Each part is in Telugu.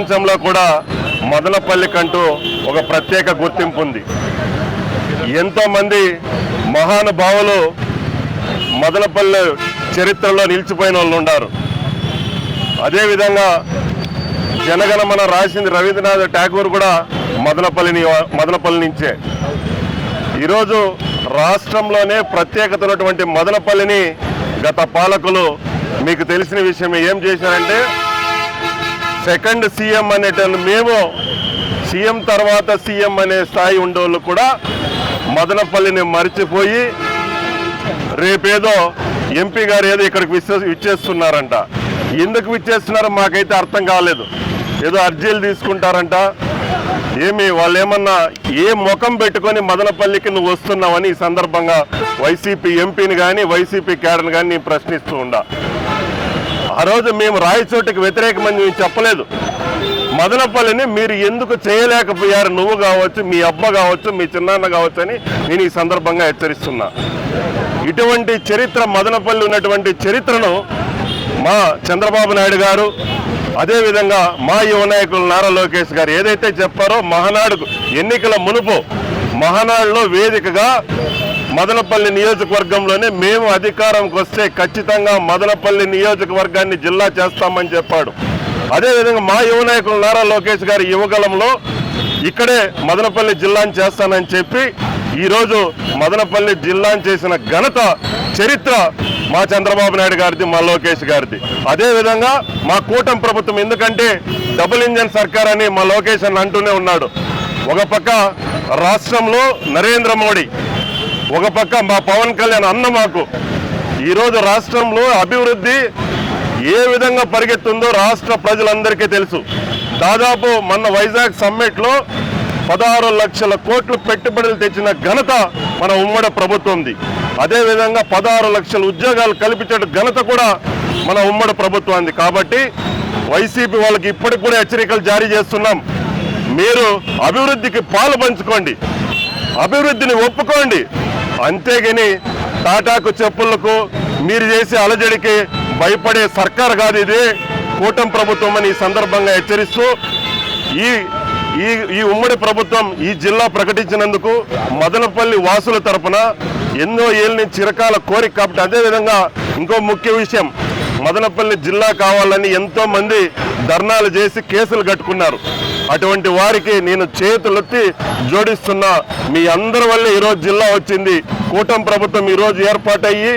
ప్రపంచంలో కూడా మదనపల్లికంటూ ఒక ప్రత్యేక గుర్తింపు ఉంది ఎంతోమంది మహానుభావులు మదనపల్లి చరిత్రలో నిలిచిపోయిన వాళ్ళు ఉన్నారు అదేవిధంగా జనగణమన రాసింది రవీంద్రనాథ్ ఠాగూర్ కూడా మదనపల్లిని మదనపల్లి నుంచే. ఈరోజు రాష్ట్రంలోనే ప్రత్యేకత ఉన్నటువంటి మదనపల్లిని గత పాలకులు మీకు తెలిసిన విషయం ఏం చేశారంటే సెకండ్ సీఎం అనేటోళ్ళు మేము సీఎం తర్వాత సీఎం అనే స్థాయి ఉండేవాళ్ళు కూడా మదనపల్లిని మర్చిపోయి రేపేదో ఎంపీ గారు ఏదో ఇక్కడికి విశ్వ విచ్చేస్తున్నారంట. ఎందుకు విచ్చేస్తున్నారో మాకైతే అర్థం కాలేదు. ఏదో అర్జీలు తీసుకుంటారంట. ఏమి వాళ్ళు ఏమన్నా ఏ ముఖం పెట్టుకొని మదనపల్లికి నువ్వు వస్తున్నావని ఈ సందర్భంగా వైసీపీ ఎంపీని కానీ వైసీపీ క్యాడర్ని కానీ నేను ప్రశ్నిస్తూ ఉండా. ఆ రోజు మేము రాయచోటికి వ్యతిరేకమని మేము చెప్పలేదు. మదనపల్లిని మీరు ఎందుకు చేయలేకపోయారు? నువ్వు కావచ్చు మీ అబ్బ కావచ్చు మీ చిన్నాన్న కావచ్చు అని నేను ఈ సందర్భంగా హెచ్చరిస్తున్నా. ఇటువంటి చరిత్ర మదనపల్లి ఉన్నటువంటి చరిత్రను మా చంద్రబాబు నాయుడు గారు అదేవిధంగా మా యువ నాయకులు నారా లోకేష్ గారు ఏదైతే చెప్పారో మహనాడుకు ఎన్నికల మునుపు మహానాడులో వేదికగా మదనపల్లి నియోజకవర్గంలోనే మేము అధికారంకి వస్తే ఖచ్చితంగా మదనపల్లి నియోజకవర్గాన్ని జిల్లా చేస్తామని చెప్పాడు. అదేవిధంగా మా యువ నాయకులు నారా లోకేష్ గారి యువగలంలో ఇక్కడే మదనపల్లి జిల్లాని చేస్తానని చెప్పి ఈరోజు మదనపల్లి జిల్లాని చేసిన ఘనత చరిత్ర మా చంద్రబాబు నాయుడు గారిది మా లోకేష్ గారిది. అదేవిధంగా మా కూటమి ప్రభుత్వం ఎందుకంటే డబుల్ ఇంజన్ సర్కార్ అని మా లోకేష్ అని అంటూనే ఉన్నాడు. ఒక పక్క రాష్ట్రంలో నరేంద్ర మోడీ ఒక పక్క మా పవన్ కళ్యాణ్ అన్న మాకు. ఈరోజు రాష్ట్రంలో అభివృద్ధి ఏ విధంగా పరిగెత్తుందో రాష్ట్ర ప్రజలందరికీ తెలుసు. దాదాపు మొన్న వైజాగ్ సమ్మిట్లో పదహారు లక్షల కోట్లు పెట్టుబడులు తెచ్చిన ఘనత మన ఉమ్మడి ప్రభుత్వంది. అదేవిధంగా పదహారు లక్షల ఉద్యోగాలు కల్పించే ఘనత కూడా మన ఉమ్మడి ప్రభుత్వంది. కాబట్టి వైసీపీ వాళ్ళకి ఇప్పటికి కూడా హెచ్చరికలు జారీ చేస్తున్నాం. మీరు అభివృద్ధికి పాలు పంచుకోండి. అభివృద్ధిని ఒప్పుకోండి. అంతేగాని టాటాకు చెప్పులకు మీరు చేసే అలజడికి భయపడే సర్కార్ కాదు ఇది. కూటమి ప్రభుత్వం అని ఈ సందర్భంగా హెచ్చరిస్తూ ఈ ఈ ఈ ఉమ్మడి ప్రభుత్వం ఈ జిల్లా ప్రకటించినందుకు మదనపల్లి వాసుల తరపున ఎన్నో ఏళ్ళ నుంచి చిరకాల కోరిక కాబట్టి అదేవిధంగా ఇంకో ముఖ్య విషయం మదనపల్లి జిల్లా కావాలని ఎంతోమంది ధర్నాలు చేసి కేసులు కట్టుకున్నారు. అటువంటి వారికి నేను చేతులెత్తి జోడిస్తున్నా. మీ అందరి వల్ల ఈరోజు జిల్లా వచ్చింది. కూటమి ప్రభుత్వం ఈరోజు ఏర్పాటయ్యి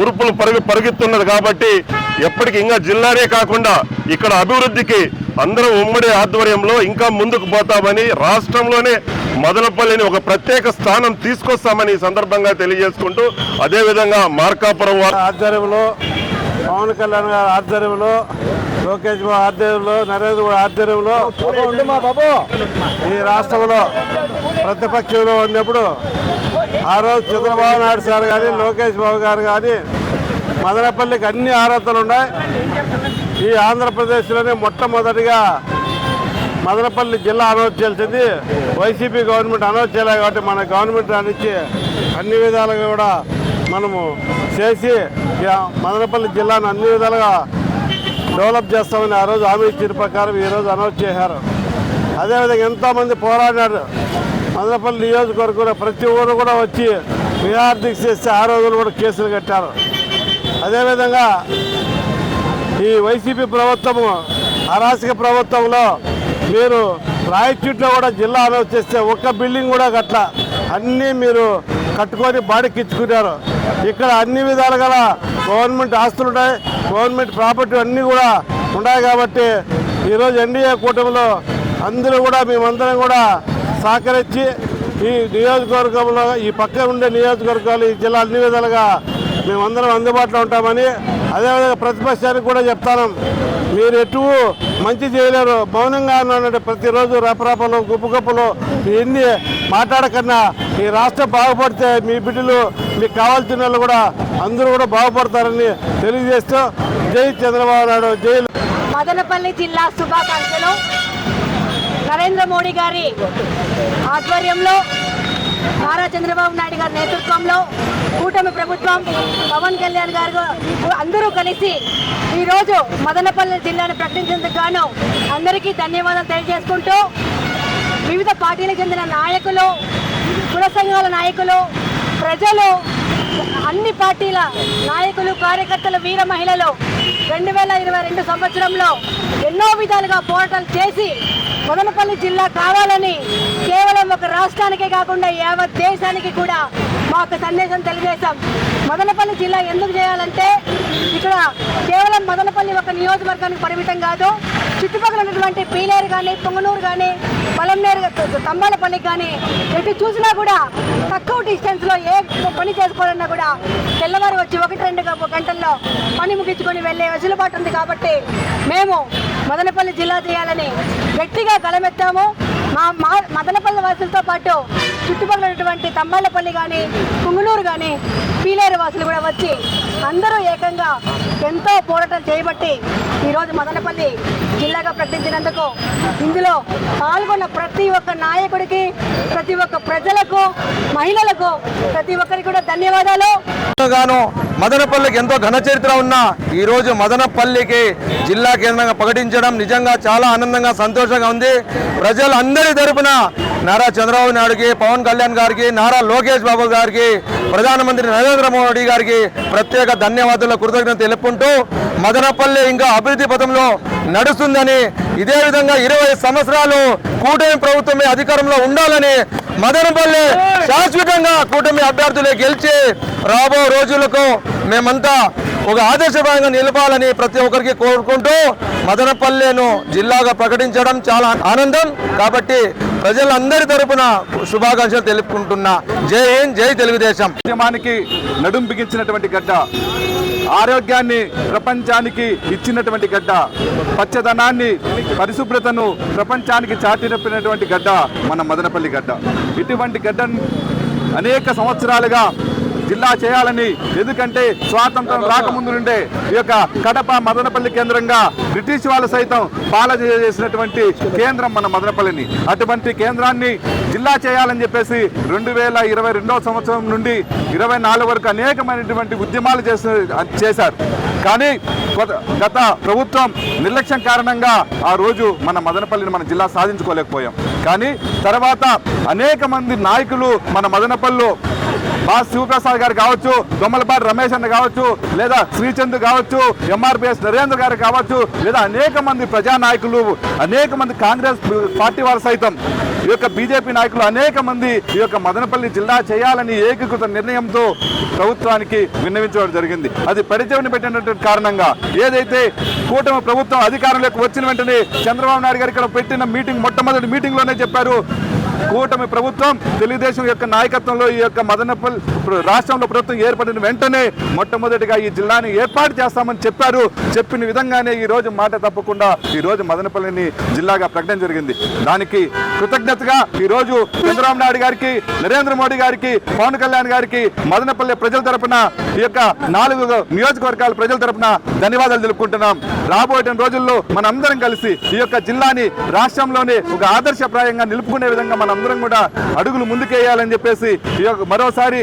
ఉరుపులు పరుగు పరుగుతున్నది కాబట్టి ఎప్పటికి ఇంకా జిల్లానే కాకుండా ఇక్కడ అభివృద్ధికి అందరం ఉమ్మడి ఆధ్వర్యంలో ఇంకా ముందుకు పోతామని రాష్ట్రంలోనే మదనపల్లిని ఒక ప్రత్యేక స్థానం తీసుకొస్తామని ఈ సందర్భంగా తెలియజేసుకుంటూ అదేవిధంగా మార్కాపురం వారు ఆధ్వర్యంలో పవన్ కళ్యాణ్ గారి ఆధ్వర్యంలో లోకేష్ బాబు ఆధ్వర్యంలో నరేంద్ర మోడీ ఆధ్వర్యంలో ఈ రాష్ట్రంలో ప్రతిపక్షంలో ఉన్నప్పుడు ఆ రోజు చంద్రబాబు నాయుడు సార్ కానీ లోకేష్ బాబు గారు కానీ మదనపల్లికి అన్ని అర్హతలు ఉన్నాయి. ఈ ఆంధ్రప్రదేశ్లోనే మొట్టమొదటిగా మదనపల్లి జిల్లా అనౌన్స్ చేయాల్సింది. వైసీపీ గవర్నమెంట్ అనౌన్స్ చేయాలి కాబట్టి మన గవర్నమెంట్ రానిచ్చి అన్ని విధాలుగా కూడా మనము చేసి మదనపల్లి జిల్లాను అన్ని విధాలుగా డెవలప్ చేస్తామని ఆ రోజు హామీ ఇచ్చిన ప్రకారం ఈరోజు అనౌన్స్ చేశారు. అదేవిధంగా ఎంతోమంది పోరాడారు మదనపల్లి నియోజకవర్గంలో ప్రతి ఊరు కూడా వచ్చి బీహార్ దీక్ష చేస్తే ఆ రోజులు కూడా కేసులు కట్టారు. అదేవిధంగా ఈ వైసీపీ ప్రభుత్వము అరాచక ప్రభుత్వంలో మీరు రాయచూట్లో కూడా జిల్లా అనౌన్స్ చేస్తే ఒక్క బిల్డింగ్ కూడా కట్ల అన్నీ మీరు కట్టుకొని బాడీకి ఇచ్చుకున్నారు. ఇక్కడ అన్ని విధాలు గల గవర్నమెంట్ ఆస్తులు ఉంటాయి. గవర్నమెంట్ ప్రాపర్టీ అన్నీ కూడా ఉన్నాయి కాబట్టి ఈరోజు ఎన్డీఏ కూటమిలో అందరూ కూడా మేమందరం కూడా సహకరించి ఈ నియోజకవర్గంలో ఈ పక్క ఉండే నియోజకవర్గాలు ఈ జిల్లా అన్ని విధాలుగా మేమందరం అందుబాటులో ఉంటామని అదేవిధంగా ప్రతిపక్షానికి కూడా చెప్తాను. మీరు ఎటు మంచి చేయలేరు. మౌనంగా ఉన్నటువంటి ప్రతిరోజు రపరపలు గుప్పు గప్పులు ఎన్ని మాట్లాడకన్నా ఈ రాష్ట్రం బాగుపడితే మీ బిడ్డలు మీకు కావాల్సిన వాళ్ళు కూడా అందరూ కూడా బాగుపడతారని తెలియజేస్తూ జై చంద్రబాబు నాయుడు జై మదనపల్లి జిల్లా శుభాకాంక్షలు. నరేంద్ర మోడీ గారి ఆధ్వర్యంలో నారా చంద్రబాబు నాయుడు గారి నేతృత్వంలో కూటమి ప్రభుత్వం పవన్ కళ్యాణ్ గారు అందరూ కలిసి ఈరోజు మదనపల్లి జిల్లాను ప్రకటించేందుకు గాను అందరికీ ధన్యవాదాలు తెలియజేసుకుంటూ వివిధ పార్టీలకు చెందిన నాయకులు కుల సంఘాల నాయకులు ప్రజలు అన్ని పార్టీల నాయకులు కార్యకర్తలు వీర మహిళలు రెండు వేల ఇరవై రెండు సంవత్సరంలో ఎన్నో విధాలుగా పోరాటాలు చేసి మదనపల్లి జిల్లా కావాలని కేవలం ఒక రాష్ట్రానికే కాకుండా యావత్ దేశానికి కూడా మాకు సందేశం తెలియజేశాం మదనపల్లి జిల్లా ఎందుకు చేయాలంటే ఇక్కడ కేవలం మదనపల్లి ఒక నియోజకవర్గానికి పరిమితం కాదు. చుట్టుపక్కల ఉన్నటువంటి పీలేరు కానీ పొంగనూరు కానీ పలంనేరు తంబాలపల్లి కానీ ఎటు చూసినా కూడా తక్కువ డిస్టెన్స్లో ఏ పని చేసుకోవాలన్నా కూడా తెల్లవారు వచ్చి ఒకటి రెండు గంటల్లో పని ముగించుకొని వెళ్ళే వెసులుబాటు ఉంది కాబట్టి మేము మదనపల్లి జిల్లా చేయాలని గట్టిగా గలమెత్తాము మా మా మదనపల్లి వాసులతో పాటు చుట్టుపక్కల ఉన్నటువంటి తంబాలపల్లి కానీ పుంగునూరు కానీ పీలేరు వాసులు కూడా వచ్చి అందరూ ఏకంగా ఎంతో పోరాటం చేయబట్టి ఈరోజు మదనపల్లి జిల్లాగా ప్రకటించినందుకు ఇందులో పాల్గొన్న ప్రతి ఒక్క నాయకుడికి ప్రతి ఒక్క ప్రజలకు మహిళలకు ప్రతి ఒక్కరికి కూడా ధన్యవాదాలు. గాను మదనపల్లికి ఎంతో ఘన చరిత్ర ఉన్న ఈరోజు మదనపల్లికి జిల్లా కేంద్రంగా ప్రకటించడం నిజంగా చాలా ఆనందంగా సంతోషంగా ఉంది. ప్రజలందరి తరపున నారా చంద్రబాబు నాయుడుకి పవన్ కళ్యాణ్ గారికి నారా లోకేష్ బాబు గారికి ప్రధానమంత్రి నరేంద్ర మోడీ గారికి ప్రత్యేక ధన్యవాదాలు కృతజ్ఞత తెలుపుకుంటూ మదనపల్లి ఇంకా అభివృద్ధి పథంలో నడుస్తుందని ఇదే విధంగా ఇరవై సంవత్సరాలు కూటమి ప్రభుత్వమే అధికారంలో ఉండాలని మదనపల్లి శాశ్వతంగా కూటమి అభ్యర్థులే గెలిచి రాబో రోజులకు మేమంతా ఒక ఆదర్శప్రాయంగా నిలపాలని ప్రతి ఒక్కరికి కోరుకుంటూ మదనపల్లెను జిల్లాగా ప్రకటించడం చాలా ఆనందం. కాబట్టి ప్రజలందరి తరపున శుభాకాంక్షలు తెలుపుకుంటున్నా. జై హింద్ జై తెలుగుదేశం. ఉద్యమానికి నడుం బిగించినటువంటి గడ్డ ఆరోగ్యాన్ని ప్రపంచానికి ఇచ్చినటువంటి గడ్డ పచ్చదనాన్ని పరిశుభ్రతను ప్రపంచానికి చాటినప్పినటువంటి గడ్డ మన మదనపల్లి గడ్డ. ఇటువంటి గడ్డ అనేక సంవత్సరాలుగా జిల్లా చేయాలని ఎందుకంటే స్వాతంత్రం రాకముందు నుండే ఈ యొక్క కడప మదనపల్లి కేంద్రంగా బ్రిటిష్ వాళ్ళు సైతం పాలన చేసినటువంటి కేంద్రం మన మదనపల్లిని. అటువంటి కేంద్రాన్ని జిల్లా చేయాలని చెప్పేసి రెండు వేల ఇరవై రెండవ సంవత్సరం నుండి ఇరవై నాలుగు వరకు అనేకమైనటువంటి ఉద్యమాలు చేసి చేశారు. కానీ గత ప్రభుత్వం నిర్లక్ష్యం కారణంగా ఆ రోజు మన మదనపల్లిని మన జిల్లా సాధించుకోలేకపోయాం. కానీ తర్వాత అనేక మంది నాయకులు మన మదనపల్లిలో బా శివప్రసాద్ గారు కావచ్చు దొమ్మలపాటి రమేష్ అన్న కావచ్చు లేదా శ్రీచంద్ కావచ్చు ఎంఆర్పిఎస్ నరేంద్ర గారు కావచ్చు లేదా అనేక మంది ప్రజానాయకులు అనేక మంది కాంగ్రెస్ పార్టీ వారు సైతం ఈ యొక్క బీజేపీ నాయకులు అనేక మంది ఈ యొక్క మదనపల్లి జిల్లా చేయాలని ఏకీకృత నిర్ణయంతో ప్రభుత్వానికి విన్నవించడం జరిగింది. అది పరిచయం పెట్టినటువంటి కారణంగా ఏదైతే కూటమి ప్రభుత్వం అధికారంలోకి వచ్చిన వెంటనే చంద్రబాబు నాయుడు గారు ఇక్కడ పెట్టిన మీటింగ్ మొట్టమొదటి మీటింగ్లోనే చెప్పారు. కూటమి ప్రభుత్వం తెలుగుదేశం యొక్క నాయకత్వంలో ఈ యొక్క మదనపల్లి రాష్ట్రంలో ప్రభుత్వం ఏర్పడిన వెంటనే మొట్టమొదటిగా ఈ జిల్లాని ఏర్పాటు చేస్తామని చెప్పారు. చెప్పిన విధంగానే ఈ రోజు మాట తప్పకుండా ఈ రోజు మదనపల్లిని జిల్లాగా ప్రకటన జరిగింది. దానికి కృతజ్ఞతగా ఈ రోజు చంద్రబాబు నాయుడు గారికి నరేంద్ర మోడీ గారికి పవన్ కళ్యాణ్ గారికి మదనపల్లి ప్రజల తరపున ఈ యొక్క నాలుగు నియోజకవర్గాల ప్రజల తరపున ధన్యవాదాలు తెలుపుకుంటున్నాం. రాబోయే రోజుల్లో మనందరం కలిసి ఈ యొక్క జిల్లాని రాష్ట్రంలోనే ఒక ఆదర్శప్రాయంగా నిలుపుకునే విధంగా మనందరం కూడా అడుగులు ముందుకేయాలని చెప్పేసి ఈ యొక్క మరోసారి